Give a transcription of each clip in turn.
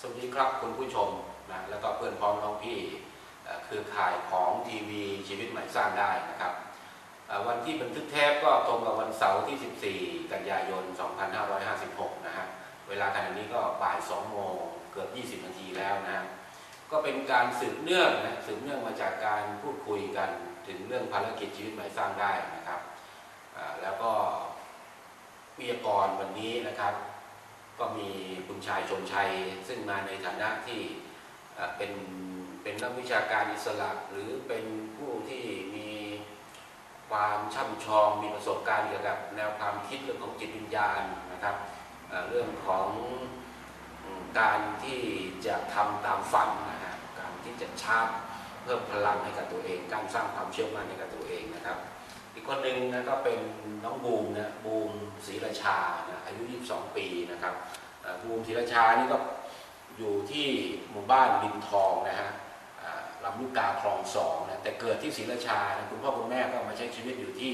สวัสดีครับคุณผู้ชมนะแล้วก็เพื่อนพ้องน้องพี่เอ่อเครือข่ายของทีวีชีวิตใหม่สร้างได้นะครับ วันที่บันทึกเทปก็ตรงกับวันเสาร์ที่ 14 กันยายน 2556 นะฮะเวลาขณะนี้ก็บ่าย 2 โมงเกือบ 20 นาทีแล้วนะฮะก็เป็นการสืบเนื่องนะสืบเนื่องมาจากการพูดคุยกันถึงเรื่องภารกิจชีวิตใหม่สร้างได้นะครับแล้วก็วิทยากรวันนี้นะครับ ก็มีคุณชายชมชัย ซึ่งมาในฐานะที่เป็นเป็นนักวิชาการอิสระ หรือเป็นผู้ที่มีความช่ำชองมีประสบการณ์เกี่ยวกับแนวความคิดเรื่องของจิตวิญญาณนะครับเรื่องของการที่จะทำตามฝันนะฮะการที่จะชาร์จเพิ่มพลังให้กับตัวเอง การสร้างความเชื่อมั่นให้กับตัวเองนะครับ อีกคนหนึ่งนะก็เป็นน้องบูมนะบูมศรีราชานะอายุ 22 ปีนะครับเอ่อบูมศรีราชานี่ก็อยู่ที่หมู่บ้านริมทองนะฮะอ่าลำลูกกาคลองสองนะแต่เกิดที่ศรีราชานะคุณพ่อคุณแม่ก็มาใช้ชีวิตอยู่ที่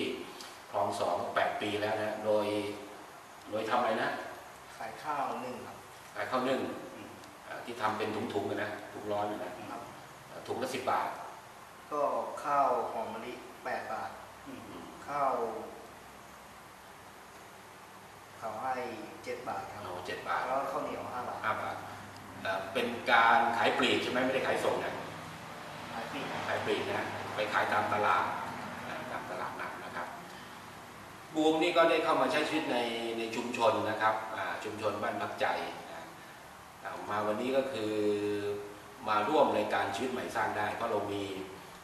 คลองสองแปดปีแล้วนะโดยโดยทำอะไรนะขายข้าวนึ่งครับขายข้าวนึ่งอ่าที่ทำเป็นถุงๆกันนะถุงร้อนนะครับอ่าถุงละสิบบาท ก็ข้าวหอมมะลิแปดบาทอืม ข้าวเขาให้เจ็ดบาทครับเอาเจ็ดบาทแล้วข้าวเหนียวห้าบาทห้าบาทเอ่อเป็นการขายปลีกใช่ไหมไม่ได้ขายส่งนะขายปีกขายปลีกนะไปขายตามตลาดนะตามตลาดนัดนะครับ บูมนี่ก็ได้เข้ามาใช้ชีวิตในในชุมชนนะครับอ่าชุมชนบ้านพักใจนะอ่ามาวันนี้ก็คือมาร่วมในการชีวิตใหม่สร้างได้ เพราะเรามี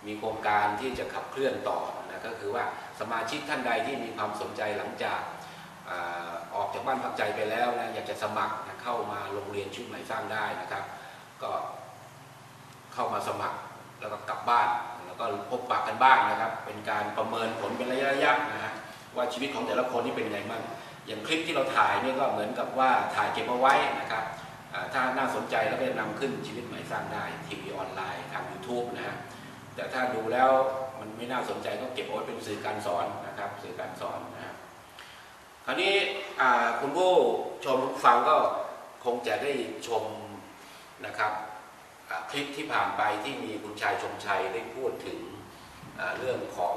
มีโครงการที่จะขับเคลื่อนต่อนะ ก็คือว่าสมาชิกท่านใดที่มีความสนใจหลังจากออกจากบ้านพักใจไปแล้วนะอยากจะสมัครเข้ามาโรงเรียนชีวิตใหม่สร้างได้นะครับ ก็เข้ามาสมัครแล้วก็กลับบ้าน แล้วก็พบปะกันบ้างนะครับ เป็นการประเมินผลเป็นระยะๆนะฮะว่าชีวิตของแต่ละคนนี่เป็นยังไงบ้างอย่างคลิปที่เราถ่ายนี่ก็เหมือนกับว่าถ่ายเก็บเอาไว้นะครับถ้าน่าสนใจแล้วก็จะนำขึ้นชีวิตใหม่สร้างได้ทีวีออนไลน์ทาง YouTube นะฮะ แต่ถ้าดูแล้วมันไม่น่าสนใจก็เก็บเอาไว้เป็นสื่อการสอนนะครับสื่อการสอนนะฮะคราวนี้คุณผู้ชมผู้ฟังก็คงจะได้ชมนะครับคลิปที่ผ่านไปที่มีคุณชายชมชัยได้พูดถึงเรื่องของ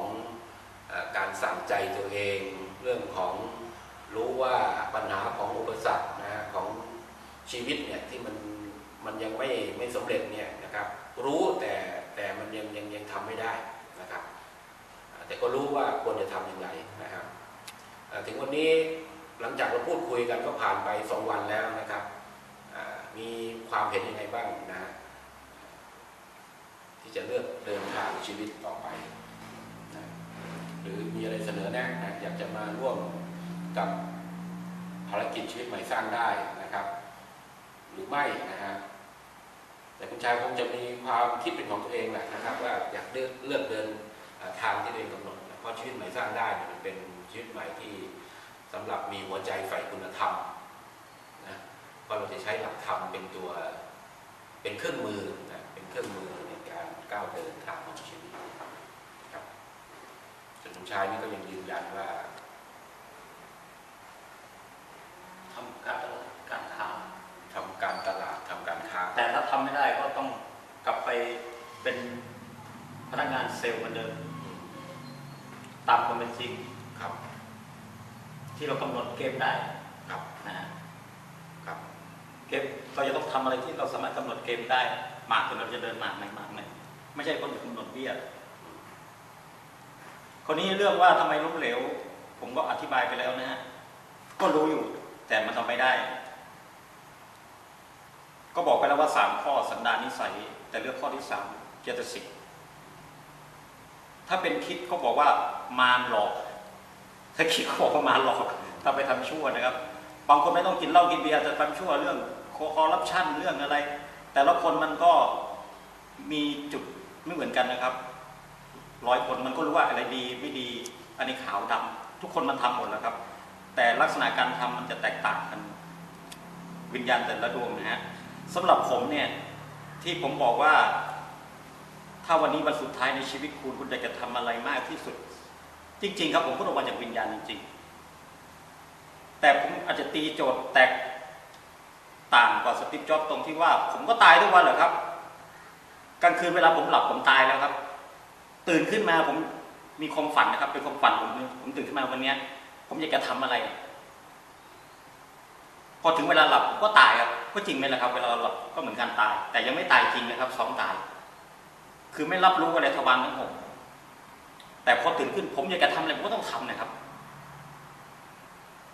อการสั่งใจตัวเอง เรื่องของรู้ว่าปัญหาของอุปสรรคนะฮะของชีวิตเนี่ยที่มันมันยังไม่ไม่สำเร็จเนี่ยนะครับรู้แต่ แต่มันยังยังยังทำไม่ได้นะครับ แต่ก็รู้ว่าควรจะทำยังไงนะครับถึงวันนี้หลังจากเราพูดคุยกันก็ผ่านไปสองวันแล้วนะครับมีความเห็นยังไงบ้างนะฮะที่จะเลือกเดินทางชีวิตต่อไปนะหรือมีอะไรเสนอแนะนะอยากจะมาร่วมกับภารกิจชีวิตใหม่สร้างได้นะครับ หรือไม่นะฮะ แต่คุณชายคงจะมีความคิดเป็นของตัวเองแหละนะครับ ว่าอยากเลือกเลือกเดินทางที่ตัวเองกำหนดเพราะชีวิตใหม่สร้างได้เนี่ยมันเป็นชีวิตใหม่ที่สำหรับมีหัวใจใฝ่คุณธรรมนะเพราะเราจะใช้หลักธรรมเป็นตัวเป็นเครื่องมือนะเป็นเครื่องมือในการก้าวเดินทางของชีวิตครับส่วนคุณชายนี่ก็ยังยืนยันว่าทำการตลาด เป็นพนักงานเซลล์เหมือนเดิมอืมตามความเป็นจริงครับ ที่เรากำหนดเกมได้ครับนะฮะครับ เกมเราจะต้องทำอะไรที่เราสามารถกำหนดเกมได้หมากคนเราจะเดินหมากไหนหมากไหนไม่ใช่คนอื่นกำหนดเบี้ยคนนี้เรื่องว่าทำไมล้มเหลว ผมก็อธิบายไปแล้วนะฮะก็รู้อยู่ แต่มันทำไม่ได้ ก็บอกไปแล้วว่าสามข้อสันดานนิสัย แต่เลือกข้อที่สามเจตสิกถ้าเป็นคิดเขาบอกว่ามารหลอก ถ้าคิดเขาบอกว่ามารหลอกถ้าไปทำชั่วนะครับ บางคนไม่ต้องกินเหล้ากินเบียร์แต่ทำชั่วเรื่องคอร์รัปชันเรื่องอะไร แต่ละคนมันก็มีจุดไม่เหมือนกันนะครับร้อยคนมันก็รู้ว่าอะไรดีไม่ดี อันนี้ขาวดำทุกคนมันทำหมดแล้วครับ แต่ลักษณะการทำมันจะแตกต่างกัน วิญญาณแต่ละดวงนะฮะ สำหรับผมเนี่ยที่ผมบอกว่า ถ้าวันนี้วันสุดท้ายในชีวิตคุณคุณอยากจะทำอะไรมากที่สุด จริง ๆ ครับผมพูดออกมาจากวิญญาณจริงๆ แต่ผมอาจจะตีโจทย์แตกต่างกว่าสตีฟจ็อบตรงที่ว่า ผมก็ตายทุกวันเหรอครับกลางคืนเวลาผมหลับผมตายแล้วครับ ตื่นขึ้นมาผมมีความฝันนะครับ เป็นความฝันผมผมตื่นขึ้นมาวันนี้ผมอยากจะทำอะไร พอถึงเวลาหลับผมก็ตายครับ ก็จริงไหมล่ะครับ เวลาเราหลับก็เหมือนการตาย แต่ยังไม่ตายจริงนะครับสองตาย คือไม่รับรู้อะไรทวารทั้งหกแต่พอตื่นขึ้นผมอยากจะทำอะไรผมก็ต้องทำนะครับ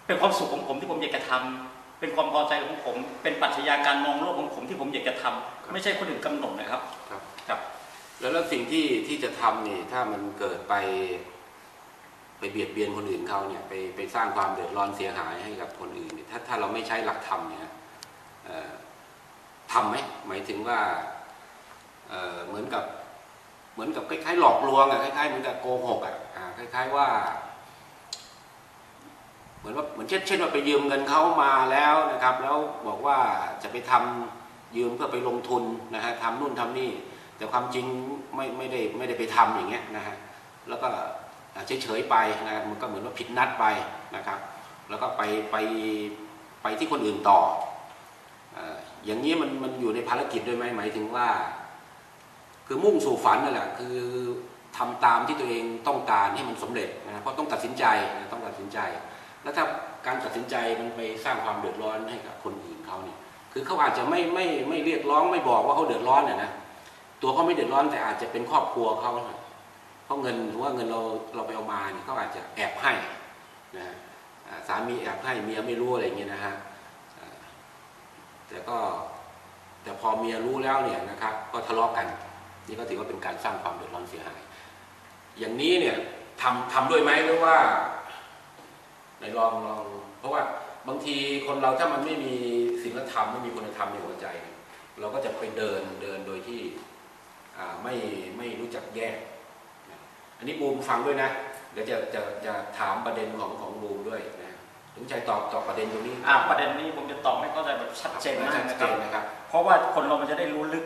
เป็นความสุขของผมที่ผมอยากจะทำเป็นความพอใจของผม เป็นปรัชญาการมองโลกของผมที่ผมอยากจะทำไม่ใช่คนอื่นกำหนดนะครับ ครับครับ แล้วแล้วสิ่งที่ที่จะทำนี่ถ้ามันเกิดไป ไปเบียดเบียนคนอื่นเขาเนี่ย ไปไปสร้างความเดือดร้อนเสียหายให้กับคนอื่นเนี่ยถ้าถ้าเราไม่ใช้หลักธรรมเนี่ยเอ่อ ทำไหมหมายถึงว่าเหมือนกับเหมือนกับคล้ายๆหลอกลวงอะคล้ายๆเหมือนกับโกหกอะอ่าคล้ายๆว่าเหมือนว่าเหมือนเช่นเช่นว่าไปยืมเงินเขามาแล้วนะครับ แล้วบอกว่าจะไปทำยืมเพื่อไปลงทุนนะฮะทำนู่นทำนี่ แต่ความจริงไม่ไม่ได้ไม่ได้ไปทำอย่างเงี้ยนะฮะแล้วก็เฉยเฉยๆไปนะมันก็เหมือนว่าผิดนัดไปนะครับ แล้วก็ไปไปไปที่คนอื่นต่อ อย่างนี้มันมันอยู่ในภารกิจด้วยไหมหมายถึงว่า คือมุ่งสู่ฝันนั่นแหละคือทำตามที่ตัวเองต้องการให้มันสำเร็จนะเพราะต้องตัดสินใจนะต้องตัดสินใจ แล้วถ้าการตัดสินใจมันไปสร้างความเดือดร้อนให้กับคนอื่นเขาเนี่ยคือเขาอาจจะไม่ไม่ไม่เรียกร้องไม่บอกว่าเขาเดือดร้อนน่ะนะตัวเขาไม่เดือดร้อนแต่อาจจะเป็นครอบครัวเขาเพราะเงินถือว่าเงินเราเราไปเอามาเนี่ยเขาอาจจะแอบให้นะสามีแอบให้เมียไม่รู้อะไรเงี้ยนะฮะ แต่ก็แต่พอเมียรู้แล้วเนี่ยนะครับ ก็ทะเลาะกัน นี่ก็ถือว่าเป็นการสร้างความเดือดร้อนเสียหาย อย่างนี้เนี่ยทำทำด้วยไหมหรือว่าไหนลองลองเพราะว่าบางทีคนเราถ้ามันไม่มีศีลธรรมไม่มีคุณธรรมในหัวใจ เราก็จะไปเดินเดินโดยที่ไม่ไม่รู้จักแยก อันนี้บูมฟังด้วยนะ เดี๋ยวจะจะจะถามประเด็นของของบูมด้วยนะ ลุงชัยตอบตอบประเด็นตรงนี้อ่าประเด็นนี้ผมจะตอบไม่เข้าใจแบบชัดเจนมากชัดนะเจครับนนะครับ เพราะว่าคนเรามันจะได้รู้ลึก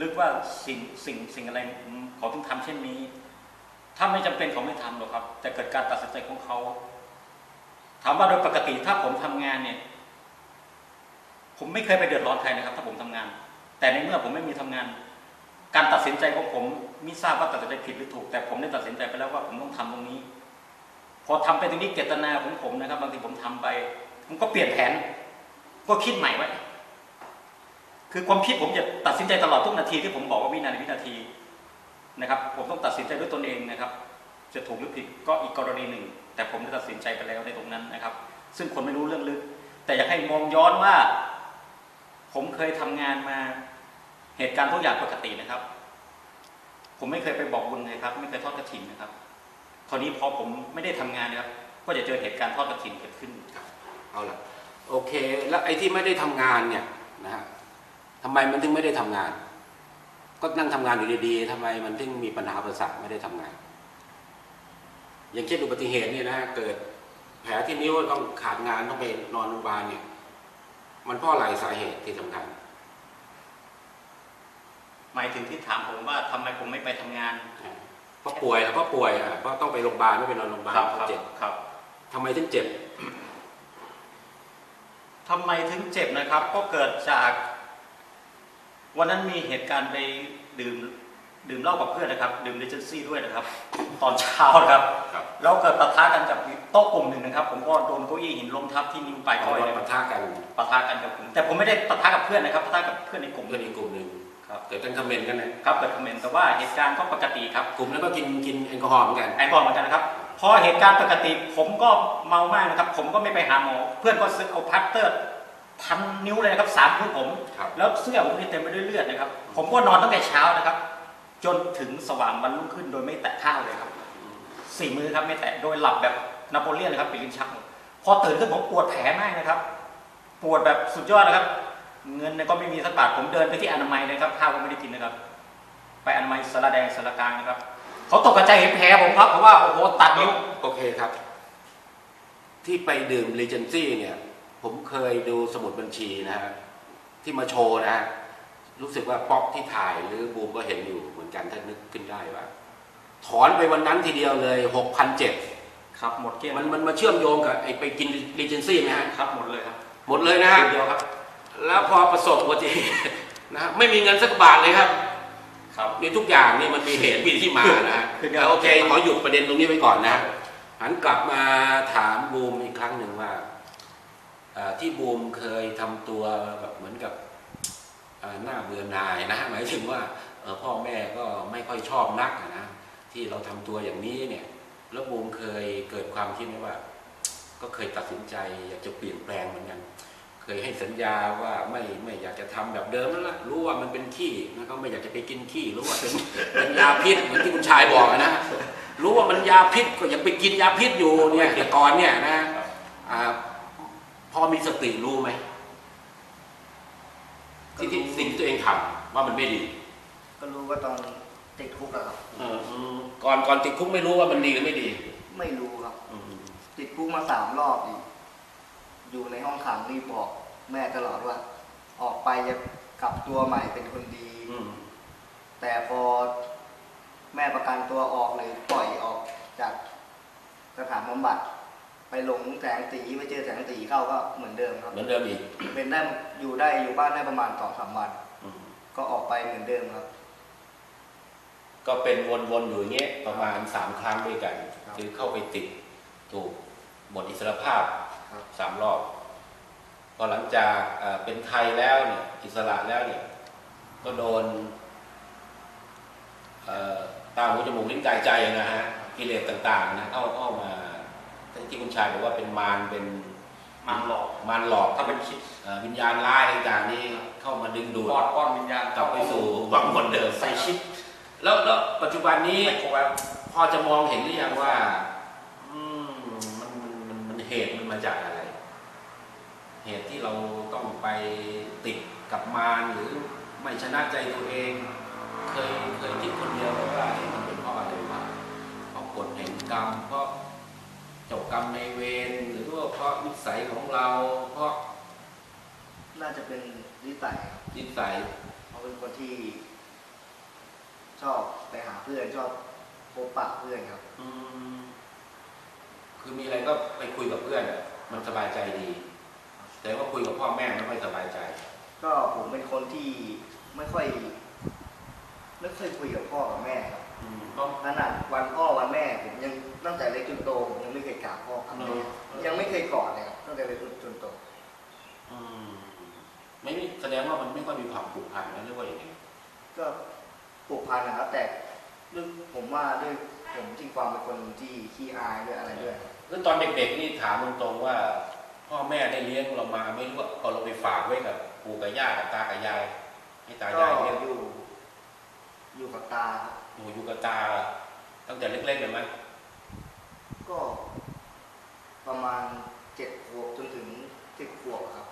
ลึกว่าสิ่งสิ่งสิ่งอะไรอืมเขาถึงทำเช่นนี้ ถ้าไม่จำเป็นเขาไม่ทำหรอกครับ แต่เกิดการตัดสินใจของเขา ถามว่าโดยปกติถ้าผมทำงานเนี่ย ผมไม่เคยไปเดือดร้อนใครนะครับ ถ้าผมทำงาน แต่ในเมื่อผมไม่มีทำงาน การตัดสินใจของผมไม่ทราบว่าตัดสินใจผิดหรือถูก แต่ผมได้ตัดสินใจไปแล้วว่าผมต้องทำตรงนี้ พอทำไปตรงนี้เจตนาของผมนะครับบางทีผมทำไปผมก็เปลี่ยนแผน ก็คิดใหม่ไว้ คือความคิดผมจะตัดสินใจตลอดทุกนาทีที่ผมบอกว่าวินาทีวินาทีนะครับ ผมต้องตัดสินใจด้วยตนเองนะครับ จะถูกหรือผิดก็อีกกรณีหนึ่ง แต่ผมได้ตัดสินใจไปแล้วในตรงนั้นนะครับ ซึ่งคนไม่รู้เรื่องลึก แต่อยากให้มองย้อนว่า ผมเคยทำงานมาเหตุการณ์ทุกอย่างปกตินะครับ ผมไม่เคยไปบอกบุญเลยครับ ไม่เคยทอดกระถินนะครับ คราวนี้พอผมไม่ได้ทำงานนะครับก็จะเจอเหตุการณ์ทอดกระถินเกิดขึ้นเอาละโอเค แล้วไอ้ที่ไม่ได้ทำงานเนี่ยนะฮะทำไมมันถึงไม่ได้ทำงาน ก็นั่งทำงานอยู่ดีๆทำไมมันถึงมีปัญหาประสาทไม่ได้ทำงาน อย่างเช่นอุบัติเหตุเนี่ยนะฮะเกิดแผลที่นิ้วต้องขาดงานต้องไปนอนโรงพยาบาลเนี่ย มันเพราะอะไรสาเหตุที่สำคัญหมายถึงที่ถามผมว่าทำไมผมไม่ไปทำงานเพราะป่วยแล้วเพราะป่วยอะเพราะต้องไปโรงพยาบาลไม่ไปนอนโรงพยาบาลเพราะเจ็บครับทำไมถึงเจ็บทำไมถึงเจ็บนะครับ ก็เกิดจากวันนั้นมีเหตุการณ์ไปดื่มดื่มเหล้ากับเพื่อนนะครับ ดื่มเดจนซี่ด้วยนะครับ ตอนเช้านะครับครับแล้วเกิดปะทะกันกับโต๊ะกลุ่มหนึ่งนะครับ ผมก็โดนเก้าอี้หินล้มทับที่นิ้วปลายเอาก้อยรถนะคปะรับทะกันปะทะกันกับผมแต่ผมไม่ได้ปะทะกับเพื่อนนะครับปะทะกับเพื่อนในกลุ่มเพื่อนอีกกลุ่มหนึ่งครับ เกิดเป็นคอมเมนต์กันนะครับเกิดคอมเมนต์แต่ว่าเหตุการณ์ก็ปกติครับกลุ่มนั้นก็กินกินแอลกอฮอล์เหมือนกันแอลกอฮอล์เหมือนกันนะครับพอเหตุการณ์ปกติผมก็เมามากนะครับ ผมก็ไม่ไปหาหมอ เพื่อนก็ซื้อเอาพลาสเตอร์พันนิ้วเลยนะครับสามนิ้วผมครับแล้วเสื้อผมนี่เต็มไปด้วยเลือดนะครับ ผมก็นอนตั้งแต่เช้านะครับ จนถึงสว่างวันรุ่งขึ้นโดยไม่แตะข้าวเลยครับสี่มือครับไม่แตะโดยหลับแบบนโปเลียนนะครับเป็นลิ้นชักหมดพอตื่นขึ้นผมปวดแผลมากนะครับ ปวดแบบสุดยอดนะครับ เงินเนี่ยก็ไม่มีสักบาทผมเดินไปที่อนามัยนะครับข้าวก็ไม่ได้กินนะครับ ไปอนามัยสารแดงสารกลางนะครับเขาตกใจเห็นแผลผมครับเพราะว่าโอ้โหตัดนิ้วโอเคครับ ที่ไปดื่มรีเจนซี่เนี่ย ผมเคยดูสมุดบัญชีนะฮะที่มาโชว์นะฮะรู้สึกว่าป๊อกที่ถ่ายหรือบูมก็เห็นอยู่เหมือนกันถ้านึกขึ้นได้ว่า ถอนไปวันนั้นทีเดียวเลยหกพันเจ็ดครับหมดเกลี้ยงมันมันมาเชื่อมโยงกับไอ้ไปกินรีเจนซี่ไหมฮะครับหมดเลยครับ หมดเลยนะฮะเดียวครับ แล้วพอประสบอุบัติเหตุนะไม่มีเงินสักบาทเลยครับครับนี่ทุกอย่างนี่มันมีเหตุมีที่มานะฮะคือเดี๋ยวแต่โอเคขอหยุดประเด็นตรงนี้ไว้ก่อนนะหันกลับมาถามบูมอีกครั้งหนึ่งว่าเอ่อที่บูมเคยทำตัวแบบเหมือนกับเอ่อหน้าเบื่อหน่ายนะหมายถึงว่าเอ่อพ่อแม่ก็ไม่ค่อยชอบนักอะนะที่เราทำตัวอย่างนี้เนี่ยแล้วบูมเคยเกิดความคิดไหมว่า ก็เคยตัดสินใจอยากจะเปลี่ยนแปลงเหมือนกัน เคยให้สัญญาว่าไม่ไม่อยากจะทำแบบเดิมนั่นแหละรู้ว่ามันเป็นขี้นะก็ไม่อยากจะไปกินขี้รู้ว่าเป็นเป็นยาพิษเหมือนที่คุณชายบอกอะนะรู้ว่ามันยาพิษก็ยังไปกินยาพิษอยู่เนี่ยแต่ก่อนเนี่ยนะอ่าพอมีสติรู้ไหมที่ที่สิ่งที่ตัวเองทำว่ามันไม่ดี ก็รู้ว่าตอนติดคุกอะครับเอออืมก่อนก่อนติดคุกไม่รู้ว่ามันดีหรือไม่ดี ไม่รู้ครับอืมติดคุกมาสามรอบอีก อยู่ในห้องขังนี่บอกแม่ตลอดว่า ออกไปจะกลับตัวใหม่เป็นคนดีอืมแต่พอแม่ประกันตัวออกเลยปล่อยออกจากสถานบำบัดไปหลงแสงสีไปเจอแสงสีเข้าก็เหมือนเดิมครับ เหมือนเดิมอีกเป็นได้อยู่ได้อยู่บ้านได้ประมาณสองสามวันอืมก็ออกไปเหมือนเดิมครับ ก็เป็นวนๆอยู่อย่างเงี้ยประมาณสามครั้งด้วยกันครับคือเข้าไปติดถูกหมดอิสรภาพครับ สามรอบพอหลังจากเอ่อเป็นไทยแล้วเนี่ยอิสระแล้วเนี่ยก็โดนเอ่อตาหูจมูกลิ้นกายใจนะฮะกิเลสต่างๆนะเข้าเข้ามาที่คุณชายบอกว่าเป็นมารเป็นมันหลอกมารหลอกถ้าเป็นคิดเอ่อวิญญาณร้ายต่างๆนี่เข้ามาดึงดูดป้อนป้อนวิญญาณกลับไปสู่วังวนเดิมใส่ชิดแล้วแล้วปัจจุบันนี้ไมโครแวฟพอจะมองเห็นหรือยังว่า อืมมันมันมันมัน เหตุมันมาจากอะไร เหตุที่เราต้องไปติดกับมารหรือไม่ชนะใจตัวเอง เคยเคยคิดคนเดียวไหมว่าเอ๊ะมันเป็นเพราะอะไรวะเพราะกฎแห่งกรรมเพราะเจ้ากรรมในายเวรหรือว่าเพราะนิสัยของเรา เพราะ น่าจะเป็นนิสัยครับนิสัยเขาเป็นคนที่ ชอบไปหาเพื่อนชอบพบปะเพื่อนครับ อืม คือมีอะไรก็ไปคุยกับเพื่อน มันสบายใจดี แต่ว่าคุยกับพ่อแม่ไม่ค่อยสบายใจ ก็ผมเป็นคนที่ไม่ค่อยไม่ค่อยคุยกับพ่อกับแม่ครับอืมก็ขนาดวันพ่อวันแม่ผมยังตั้งแต่เล็กจนโตผมยังไม่เคยกราบพ่อกับแม่เนอะยังไม่เคยกอดเลยครับตั้งแต่เล็กจนโตอืมไม่มีแสดงว่ามันไม่ค่อยมีความผูกพันนะเรียกว่าอย่างนี้ก็ผูกพันนะครับแต่ด้วยผมว่าด้วย ผมที่ความเป็นคนที่ขี้อายด้วยอะไรด้วยครับแล้วตอนเด็กๆนี่ถามตรงๆว่า พ่อแม่ได้เลี้ยงเรามาไม่รู้ว่าพอเราไปฝากไว้กับปู่กับย่ากับตากับยายให้ตาก็ยายเลี้ยงอยู่ อยู่กับตาครับอยู่อยู่กับตา ตั้งแต่เล็กๆเลยไหมก็ประมาณเจ็ดขวบจนถึงสิบขวบครับ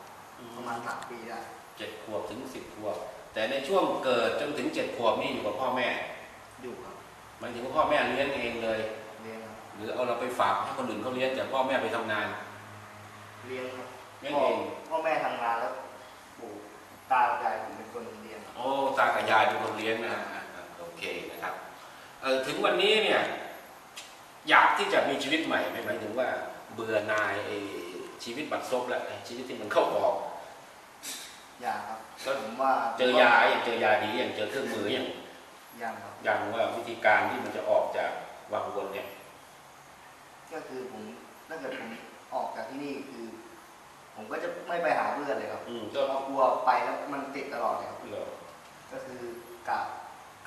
ประมาณสามปีได้เจ็ดขวบถึงสิบขวบ แต่ในช่วงเกิดจนถึงเจ็ดขวบนี่อยู่กับพ่อแม่ อยู่ครับห มายถึงว่าพ่อแม่เลี้ยงเองเลย เลี้ยงครับหรือเอาเราไปฝากให้คนอื่นเขาเลี้ยงแต่พ่อแม่ไปทำงาน เลี้ยงครับเลี้ยงพ่อเอง พ่อแม่ทำงานแล้วปู่ตากับยายผมเป็นคนเลี้ยงครับโอ้ตากับยายเป็นคนเลี้ยงนะอ่าโอเคนะครับเออถึงวันนี้เนี่ย อยากที่จะมีชีวิตใหม่ไหมหมายถึงว่า เบื่อหนายไอ้ชีวิตบัดซบแล้วไอ้ชีวิตที่มันเข้าออก ยาครับแล้ว ผมว่าเจอยาอย่างเจอยาดีอย่างเจอเครื่องมืออย่าง ยังครับอย่างว่าวิธีการที่มันจะออกจากวังวนเนี่ย ก็คือผมถ้าเกิดผมออกจากที่นี่คือ ผมก็จะไม่ไปหาเพื่อนเลยครับอืมก็ก็กลัวไปแล้วมันติดตลอดเลยครับเหรอก็คือกลับ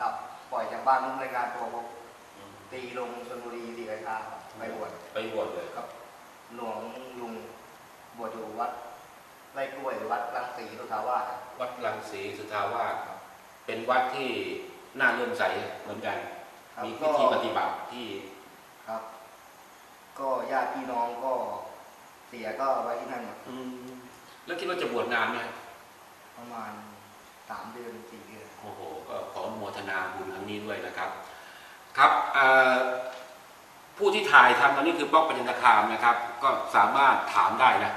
กลับปล่อยจากบ้านมุ่งรายงานตัวผมอืมตีลงชลบุรีศรีราชาครับไปบวชไปบวชเลยกับหลวงลุงบวชอยู่วัดไร่กล้วยวัดรังสีสุทาวาสครับวัดรังสีสุทาวาสเป็นวัดที่ น่าเลื่อมใสเหมือนกันครับมีก็พิธีปฏิบัติที่ครับ ก็ญาติพี่น้องก็เสียก็ไว้ที่นั่นครับอืมแล้วคิดว่าจะบวชนานไหมประมาณสามเดือนสี่เดือนโอ้โหก็ขออนุโมทนาบุญครั้งนี้ด้วยนะครับ ครับเอ่อผู้ที่ถ่ายทำตอนนี้คือป๊อกปัญญาคามนะครับ ก็สามารถถามได้นะ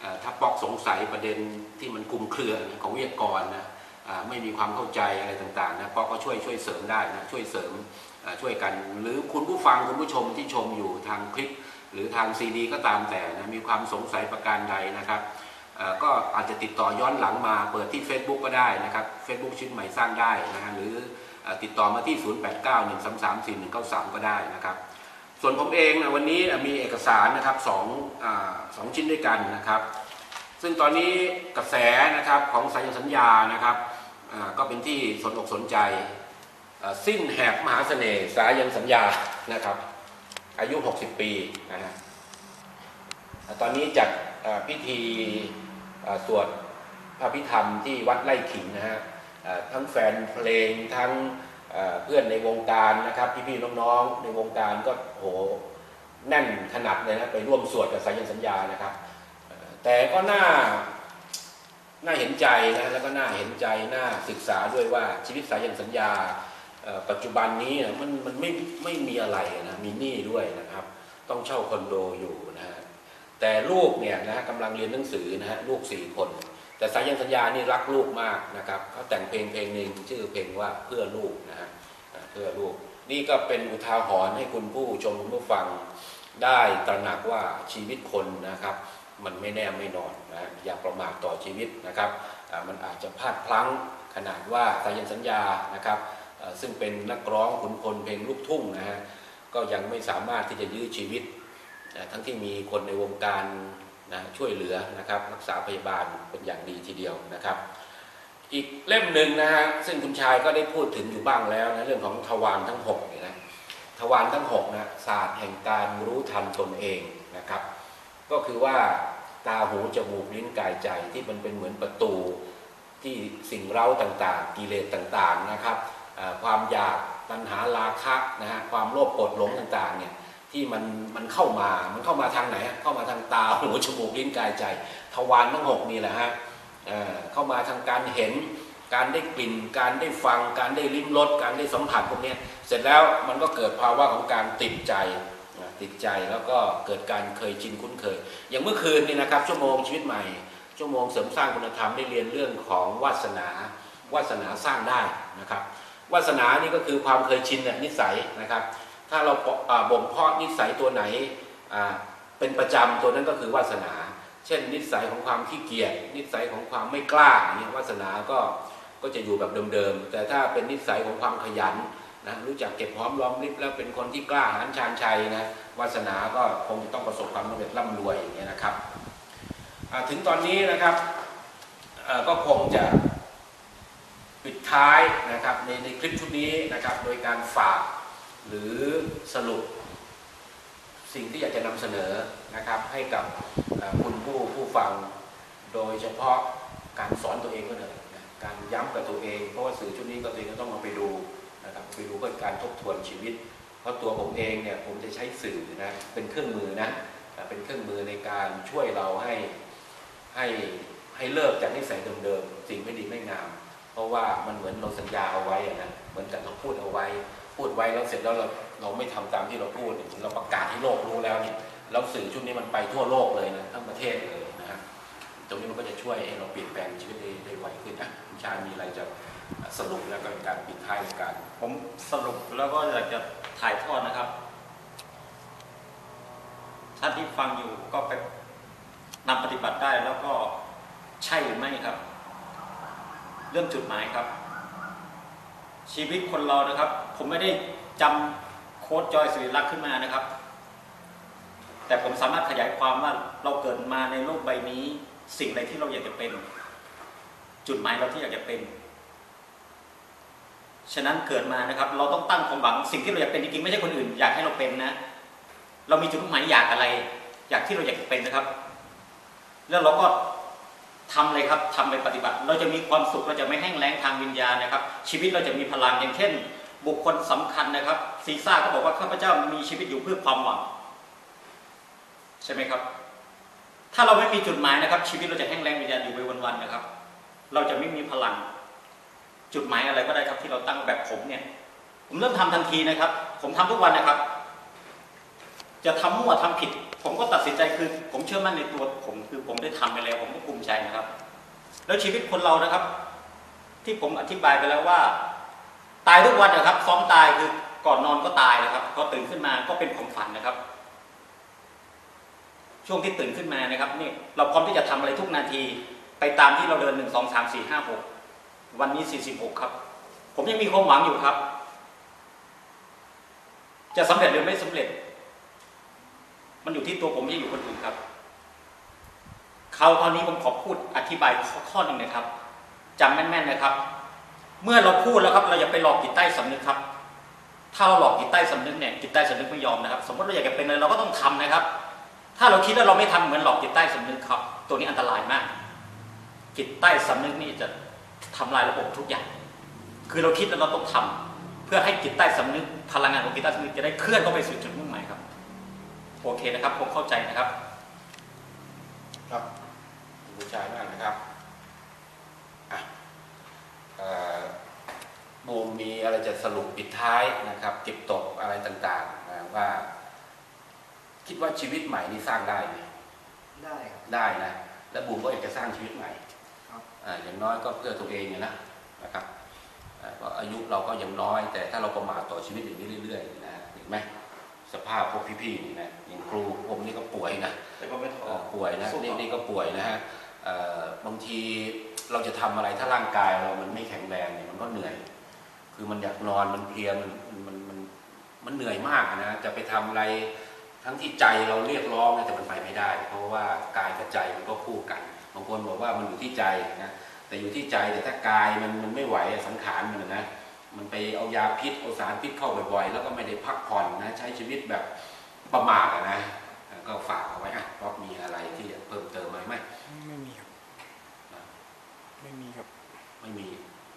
เอ่อถ้าป๊อกสงสัยประเด็นที่มันคลุมเครือนะของวิทยากรนะอ่า ไม่มีความเข้าใจอะไรต่างๆนะป๊อกก็ช่วยช่วยเสริมได้นะช่วยเสริมช่วยกัน หรือคุณผู้ฟังคุณผู้ชมที่ชมอยู่ทางคลิป หรือทางซีดี ก็ตามแต่นะมีความสงสัยประการใดนะครับก็อาจจะติดต่อย้อนหลังมาเปิดที่ Facebook ก็ได้นะครับ Facebook ชิ้นใหม่สร้างได้นะฮะหรือติดต่อมาที่ 0891334193 ก็ได้นะครับ ส่วนผมเองนะวันนี้มีเอกสารนะครับสองอสองชิ้นด้วยกันนะครับ ซึ่งตอนนี้กระแสนะครับของสายันสัญญานะครับ ก็เป็นที่สนอกสนใจ สิ้นแหกมหาเสน่ห์สายันสัญญานะครับ อายุ 60 ปีนะฮะตอนนี้จัดพิธีสวดพระพิธรรมที่วัดไร่ขิงนะฮะทั้งแฟนเพลงทั้งเอ่อเพื่อนในวงการนะครับพี่ๆน้องๆในวงการก็โหแน่นขนาดเลยนะไปร่วมสวดกับสายันสัญญานะครับ แต่ก็น่า น่าเห็นใจนะแล้วก็น่าเห็นใจน่าศึกษาด้วยว่าชีวิตสายันสัญญาปัจจุบันนี้มันมันไม่ไม่มีอะไรนะมีหนี้ด้วยนะครับ ต้องเช่าคอนโดอยู่นะฮะแต่ลูกเนี่ยนะกำลังเรียนหนังสือนะฮะลูกสี่คน แต่สายันสัญญานี่รักลูกมากนะครับเขาแต่งเพลงเพลงหนึ่งชื่อเพลงว่าเพื่อลูกนะฮะเพื่อลูก นี่ก็เป็นอุทาหรณ์ให้คุณผู้ชมคุณผู้ฟังได้ตระหนักว่าชีวิตคนนะครับ มันไม่แน่ไม่นอนนะอย่าประมาทต่อชีวิตนะครับมันอาจจะพลาดพลั้งขนาดว่าสายันสัญญานะครับซึ่งเป็นนักร้องขุนพลเพลงลูกทุ่งนะฮะก็ยังไม่สามารถที่จะยื้อชีวิต ทั้งที่มีคนในวงการนะช่วยเหลือนะครับรักษาพยาบาลเป็นอย่างดีทีเดียวนะครับ อีกเล่มหนึ่งนะฮะซึ่งคุณชายก็ได้พูดถึงอยู่บ้างแล้วนะเรื่องของทวารทั้งหกเนี่ยนะทวารทั้งหกนะศาสตร์แห่งการรู้ทันตนเองนะครับ ก็คือว่าตาหูจมูกลิ้นกายใจที่มันเป็นเหมือนประตูที่สิ่งเร้าต่างๆ กิเลสต่างๆนะครับความอยากตัณหาราคะนะฮะความโลภโกรธหลงต่างๆเนี่ยที่มันมันเข้ามามันเข้ามาทางไหน เข้ามาทางตาหูจมูกลิ้นกายใจ ทวารทั้งหกนี่แหละฮะเข้ามาทางการเห็นการได้กลิ่น การได้ฟัง การได้ลิ้มรสการได้สัมผัสพวกนี้เสร็จแล้วมันก็เกิดภาวะของการติดใจ ติดใจแล้วก็เกิดการเคยชินคุ้นเคย อย่างเมื่อคืนนี่นะครับ ชั่วโมงชีวิตใหม่ ชั่วโมงเสริมสร้างคุณธรรมได้เรียนเรื่องของวาสนาวาสนาสร้างได้นะครับวาสนานี่ก็คือความเคยชินน่ะนิสัยนะครับ ถ้าเราบ่มเพาะนิสัยตัวไหนเป็นประจำตัวนั้นก็คือวาสนา เช่น นิสัยของความขี้เกียจนิสัยของความไม่กล้าอย่างเงี้ยวาสนาก็ก็จะอยู่แบบเดิมๆแต่ถ้าเป็นนิสัยของความขยันนะรู้จักเก็บหอมรอมริบแล้วเป็นคนที่กล้าหาญชาญชัยนะ วาสนาก็คงจะต้องประสบความสำเร็จร่ำรวยอย่างเงี้ยนะครับถึงตอนนี้นะครับก็คงจะปิดท้ายนะครับในในคลิปชุดนี้นะครับ โดยการฝากหรือสรุปสิ่งที่อยากจะนำเสนอนะครับ ให้กับคุณผู้ผู้ฟัง โดยเฉพาะการสอนตัวเองก็เลยนะการย้ำกับตัวเอง เพราะว่าสื่อชุดนี้ก็ตัวเองก็ต้องมาไปดูนะครับไปดูเพื่อการทบทวนชีวิต เพราะตัวผมเองเนี่ยผมจะใช้สื่อนะเป็นเครื่องมือนะเป็นเครื่องมือในการช่วยเราให้ให้ให้เลิกจากนิสัยเดิมๆสิ่งไม่ดีไม่งาม เพราะว่ามันเหมือนเราสัญญาเอาไว้นะเหมือนกับเราพูดเอาไว้ พูดไว้แล้วเสร็จแล้วเราเราไม่ทำตามที่เราพูดเนี่ยเราประกาศให้โลกรู้แล้วเนี่ยแล้วสื่อชุดนี้มันไปทั่วโลกเลยนะทั้งประเทศเลยนะฮะตรงนี้มันก็จะช่วยให้เราเปลี่ยนแปลงชีวิตได้ได้ไวขึ้นนะคุณชาญมีอะไรจะ สรุปแล้วก็เป็นการปิดท้ายในการ ผมสรุปแล้วก็อยากจะถ่ายทอดนะครับ ท่านที่ฟังอยู่ก็ไปนำปฏิบัติได้แล้วก็ใช่หรือไม่ครับ เรื่องจุดหมายครับ ชีวิตคนเรานะครับ ผมไม่ได้จำโค้ดจอยสิริลักษ์ขึ้นมานะครับ แต่ผมสามารถขยายความว่าเราเกิดมาในโลกใบนี้ สิ่งใดที่เราอยากจะเป็น จุดหมายเราที่อยากจะเป็น ฉะนั้นเกิดมานะครับ เราต้องตั้งความหวังสิ่งที่เราอยากเป็นจริงๆไม่ใช่คนอื่นอยากให้เราเป็นนะ เรามีจุดมุ่งหมายอยากอะไร อยากที่เราอยากจะเป็นนะครับ แล้วเราก็ทำเลยครับทำไปปฏิบัติ เราจะมีความสุขเราจะไม่แห้งแล้งทางวิญญาณนะครับ ชีวิตเราจะมีพลังอย่างเช่น บุคคลสำคัญนะครับซีซ่าก็บอกว่าข้าพเจ้ามีชีวิตอยู่เพื่อความหวัง ใช่ไหมครับ ถ้าเราไม่มีจุดหมายนะครับ ชีวิตเราจะแห้งแล้งวิญญาณอยู่ไปวันๆนะครับ เราจะไม่มีพลัง จุดหมายอะไรก็ได้ครับที่เราตั้งแบบผมเนี่ย ผมเริ่มทำทันทีนะครับ ผมทำทุกวันนะครับ จะทำมั่วทำผิด ผมก็ตัดสินใจคือ ผมเชื่อมั่นในตัวผมคือผมได้ทำไปแล้ว ผมก็ภูมิใจนะครับ แล้วชีวิตคนเรานะครับ ที่ผมอธิบายไปแล้วว่า ตายทุกวันนะครับ ซ้อมตายคือก่อนนอนก็ตายนะครับพอตื่นขึ้นมาก็เป็นความฝันนะครับ ช่วงที่ตื่นขึ้นมานะครับนี่เราพร้อมที่จะทำอะไรทุกนาที ไปตามที่เราเดินหนึ่งสองสามสี่ห้าหก วันนี้สี่สิบหกครับ ผมยังมีความหวังอยู่ครับ จะสำเร็จหรือไม่สำเร็จ มันอยู่ที่ตัวผมไม่อยู่คนอื่นครับคราวคราวนี้ผมขอพูดอธิบายข้อข้อหนึ่งนะครับจำแม่นๆนะครับ เมื่อเราพูดแล้วครับ เราอย่าไปหลอกจิตใต้สำนึกครับ ถ้าเราหลอกจิตใต้สำนึกเนี่ยจิตใต้สำนึกไม่ยอมนะครับ สมมติเราอยากจะเป็นอะไรเราก็ต้องทำนะครับ ถ้าเราคิดแล้วเราไม่ทำเหมือนหลอกจิตใต้สำนึกครับ ตัวนี้อันตรายมากจิตใต้สำนึกนี่จะ ทำลายระบบทุกอย่าง คือเราคิดแล้วเราต้องทำเพื่อให้จิตใต้สำนึกพลังงานของจิตใต้สำนึกจะได้เคลื่อนเข้าไปสู่จุดมุ่งหมายครับโอเคนะครับผมเข้าใจนะครับครับคุณผู้ชายมากนะครับอะเอ่อบูมมีอะไรจะสรุปปิดท้ายนะครับเก็บตกอะไรต่างๆนะว่า คิดว่าชีวิตใหม่นี่สร้างได้ไหมได้ครับได้นะ และบูมก็อยากจะสร้างชีวิตใหม่ครับ อ่าอย่างน้อยก็เพื่อตัวเองเนี่ยนะนะครับอ่าเพราะอายุเราก็ยังน้อย แต่ถ้าเราประมาทต่อชีวิตอย่างนี้เรื่อยๆนะเห็นไหมสภาพพวกพี่ๆนี่นะอย่างครูผมนี่ก็ป่วยนะแต่ก็ไม่ท้เอ่ออป่วยนะสู้นี่ต่อนี่ก็ป่วยนะฮะเอ่อบางทีเราจะทำอะไรถ้าร่างกายเรามันไม่แข็งแรงเนี่ยมันก็เหนื่อย คือมันอยากนอนมันเพลียมันมันมันมันเหนื่อยมากนะจะไปทำอะไรทั้งที่ใจเราเรียกร้องนะแต่มันไปไม่ได้ เพราะว่ากายกับใจมันก็คู่กัน บางคนบอกว่ามันอยู่ที่ใจนะแต่อยู่ที่ใจแต่ถ้ากายมันมันไม่ไหวสังขารมันนะมันไปเอายาพิษเอาสารพิษเข้าบ่อยๆ แล้วก็ไม่ได้พักผ่อนนะใช้ชีวิตแบบประมาทอะนะอ่าก็ฝากเอาไว้อะป๊อปมีอะไรที่จะเพิ่มเติมไหมไหมไม่มีครับไม่มีครับ ไม่มี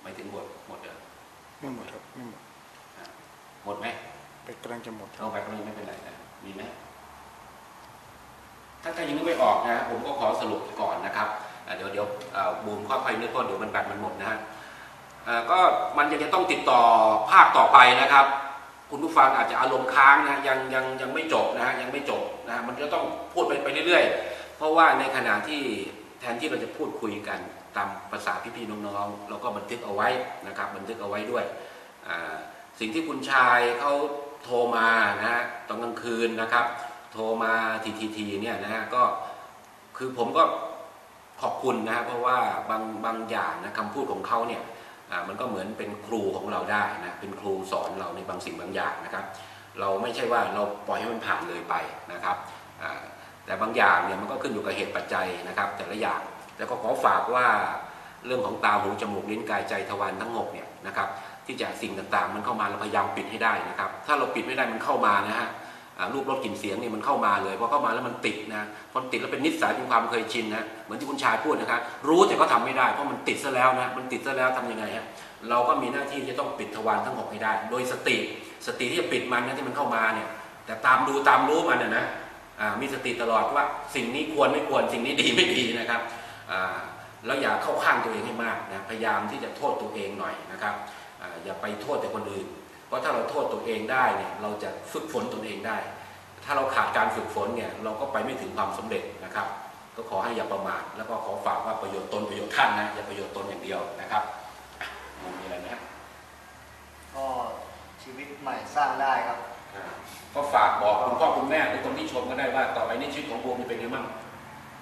ไม่ถึงหมดหมดเด้อไม่หมดครับไม่หมดหมดไหมไปกำลังจะหมดครัเอาบไปก็ยังไม่เป็นไรนะมีไหม ถ้าใครยังนึกไม่ออกนะผมก็ขอสรุปก่อนนะครับ เดี๋ยวเดี๋ยวอ่าบูมค่อยๆนึกเพราะเดี๋ยวมันแบตมันหมดนะฮะก็มันยังจะต้องติดต่อภาคต่อไปนะครับ คุณผู้ฟังอาจจะอารมณ์ค้างนะยังยังยังไม่จบนะฮะยังไม่จบนะฮะมันจะต้องพูดไปไปเรื่อยๆ เพราะว่าในขณะที่แทนที่เราจะพูดคุยกันตามภาษาพี่ๆน้องๆเราก็บันทึกเอาไว้นะครับ บันทึกเอาไว้ด้วยสิ่งที่คุณชายเขาโทรมานะฮะตอนกลางคืนนะครับ โทรมาทีทีทีเนี่ยนะฮะก็คือผมก็ขอบคุณนะฮะเพราะว่าบางบางอย่างนะคำพูดของเขาเนี่ยมันก็เหมือนเป็นครูของเราได้นะเป็นครูสอนเราในบางสิ่งบางอย่างนะครับ เราไม่ใช่ว่าเราปล่อยให้มันผ่านเลยไปนะครับแต่บางอย่างเนี่ยมันก็ขึ้นอยู่กับเหตุปัจจัยนะครับ แต่ละอย่างแต่ก็ขอฝากว่าเรื่องของตาหูจมูกลิ้นกายใจทวารทั้งหกเนี่ยนะครับที่จะสิ่งต่างๆ มันเข้ามาเราพยายามปิดให้ได้นะครับ ถ้าเราปิดไม่ได้มันเข้ามานะฮะ รูปรสกลิ่นเสียงเนี่ยมันเข้ามาเลยพอเข้ามาแล้วมันติดนะพอติดแล้วเป็นนิสัยเป็นความเคยชินนะเหมือนที่คุณชายพูดนะครับรู้แต่ก็ทำไม่ได้เพราะมันติดซะแล้วนะมันติดซะแล้วทำยังไงฮะเราก็มีหน้าที่จะต้องปิดทวารทั้งหกให้ได้ โดยสติสติที่จะปิดมันนะที่มันเข้ามาเนี่ย แต่ตามดูตามรู้มันนะนะมีสติตลอดว่าสิ่งนี้ควรไม่ควรสิ่งนี้ดีไม่ดีนะครับแล้วอย่าเข้าข้างตัวเองให้มากนะพยายามที่จะโทษตัวเองหน่อยนะครับอย่าไปโทษแต่คนอื่น เพราะถ้าเราโทษตัวเองได้เนี่ยเราจะฝึกฝนตนเองได้ ถ้าเราขาดการฝึกฝนเนี่ยเราก็ไปไม่ถึงความสำเร็จนะครับ ก็ขอให้อย่าประมาทแล้วก็ขอฝากว่าประโยชน์ตนประโยชน์ท่านนะอย่าประโยชน์ตนอย่างเดียวนะครับอะมีอะไรไหมฮะก็ชีวิตใหม่สร้างได้ครับอ่าก็ฝากบอกคุณพ่อคุณแม่หรือคนที่ชมก็ได้ว่าต่อไปนี้ชีวิตของบูมจะเป็นยังไงบ้าง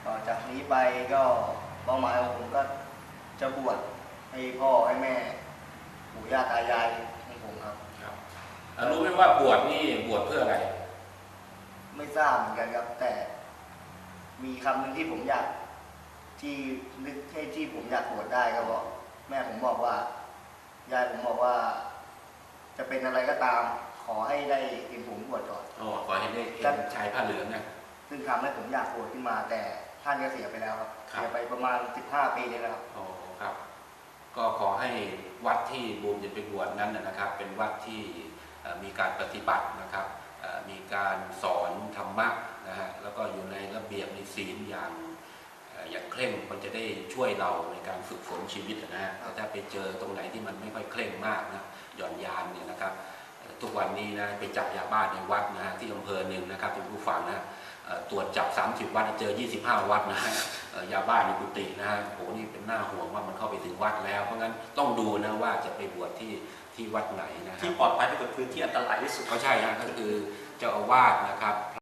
ต่อจากนี้ไปก็เป้าหมายของผมก็จะบวชให้พ่อให้แม่ปู่ย่าตายายของผมครับค รับอ่ารู้ไหมว่าบวชนี่บวชเพื่ออะไร ไม่ทราบเหมือนกันครับ แต่มีคำหนึ่งที่ผมอยาก ที่นึกให้ที่ผมอยากบวชได้ก็บอก แม่ผมบอกว่ายายผมบอกว่า จะเป็นอะไรก็ตาม ขอให้ได้เห็นผมบวชก่อนอ๋อขอให้ได้เห็นชายผ้าเหลืองนะซึ่งทำให้ผมอยากบวชขึ้นมา แต่ท่านก็เสียไปแล้วครับครับเสียไปประมาณ15ปีนี่แล้วครับอ๋อครับ ก็ขอให้วัดที่บูมจะไปบวชนั้นนะนะครับ เป็นวัดที่เอ่อ มีการปฏิบัตินะครับมีการสอนธรรมะนะฮะแล้วก็อยู่ในระเบียบในศีลอย่างอ่ออย่างเคร่งมันจะได้ช่วยเราในการฝึกฝนชีวิตนะฮะแต่ถ้าไปเจอตรงไหนที่มันไม่ค่อยเคร่งมากนะหย่อนยานเนี่ยนะครับ ทุกวันนี้นะไปจับยาบ้าในวัดนะฮะที่อำเภอหนึ่งนะครับเป็นผู้ฟังนะตรวจจับ 30 วัดเจอ 25 วัดนะยาบ้าในกุฏินะฮะโหนี่เป็นหน้าห่วงว่ามันเข้าไปถึงวัดแล้ว เพราะงั้นต้องดูนะว่าจะไปบวชที่ ที่วัดไหนนะครัที่บปลอดภัยที่สุดคือที่อันตรายที่สุดก็ใช่ฮะก็คือเจ้าอาวาสนะครับ พ